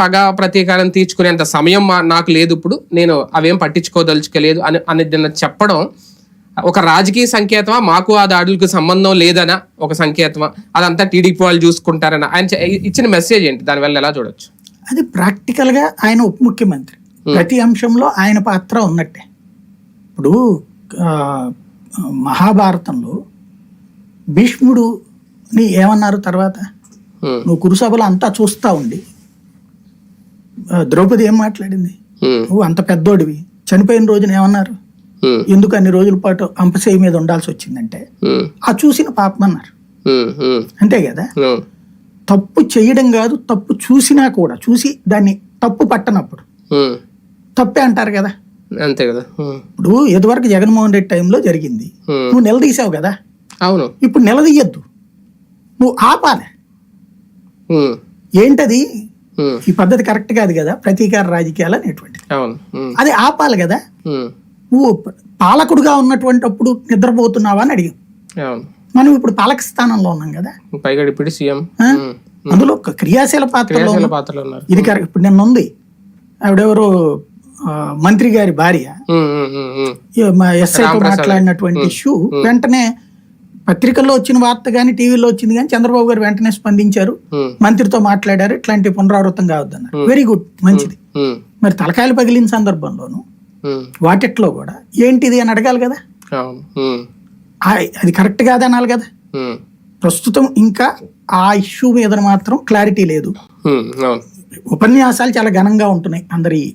పగ ప్రతీకారం తీర్చుకునేంత సమయం మా- నాకు లేదు ఇప్పుడు. నేను అవేం పట్టించుకోదలుచుకోలేదు అని అనేది చెప్పడం ఒక రాజకీయ సంకేతమా? మాకు ఆ దాడులకు సంబంధం లేదనా? ఒక సంకేతమా? అదంతా టీడీపీ వాళ్ళు చూసుకుంటారని? ఆయన ఇచ్చిన మెసేజ్ ఏంటి? దానివల్ల ఎలా చూడొచ్చు? అది ప్రాక్టికల్గా ఆయన ఉప ముఖ్యమంత్రి. ప్రతి అంశంలో ఆయన పాత్ర ఉన్నట్టే. ఇప్పుడు మహాభారతంలో భీష్ముడుని ఏమన్నారు తర్వాత? నువ్వు కురుసభలో అంతా చూస్తా ఉండి ద్రౌపది ఏం మాట్లాడింది? నువ్వు అంత పెద్దోడివి. చనిపోయిన రోజున ఏమన్నారు? ఎందుకు అన్ని రోజుల పాటు అంపసేయి మీద ఉండాల్సి వచ్చిందంటే ఆ చూసిన పాపం అన్నారు. అంతే కదా? తప్పు చేయడం కాదు తప్పు చూసినా కూడా చూసి దాన్ని తప్పు పట్టనప్పుడు. తప్పే అంటారు కదా? అంతే కదా? ఇప్పుడు ఇదివరకు జగన్మోహన్ రెడ్డి టైంలో జరిగింది. నువ్వు నిలదీసావు కదా? అవును. ఇప్పుడు నిలదీయద్దు. నువ్వు ఆపాలి. ఏంటది? ఈ పద్ధతి కరెక్ట్ కాదు కదా? ప్రతీకార రాజకీయాలు అనేటువంటిది. అవును. ఉమ్, అది ఆపాలి కదా? ఉమ్, నువ్వు పాలకుడుగా ఉన్నటువంటి అప్పుడు నిద్రపోతున్నావా అని అడిగాం. మనం ఇప్పుడు పాలక స్థానంలో ఉన్నాం కదా? పైగా ఇప్పుడు సీఎం. అందులో క్రియాశీల పాత్రలో ఇది కరెక్ట్. ఇప్పుడు నిన్న ఉంది. ఆవిడెవరో మంత్రి గారి భార్య. ఎస్ఐతో. మాట్లాడినటువంటి ఇష్యూ వెంటనే పత్రికల్లో వచ్చిన వార్త కానీ టీవీలో వచ్చింది కానీ చంద్రబాబు గారు వెంటనే స్పందించారు. మంత్రితో మాట్లాడారు. ఇట్లాంటి పునరావృతం కావద్దన్నారు. వెరీ గుడ్ మంచిది. మరి తలకాయలు పగిలిన సందర్భంలోను వాటిట్లో కూడా ఏంటిది అని అడగాలి కదా? అది కరెక్ట్ కాదు అనాలి కదా? ప్రస్తుతం ఇంకా ఆ ఇష్యూ మీద మాత్రం క్లారిటీ లేదు. ఉపన్యాసాలు చాలా ఘనంగా ఉంటున్నాయి అందరి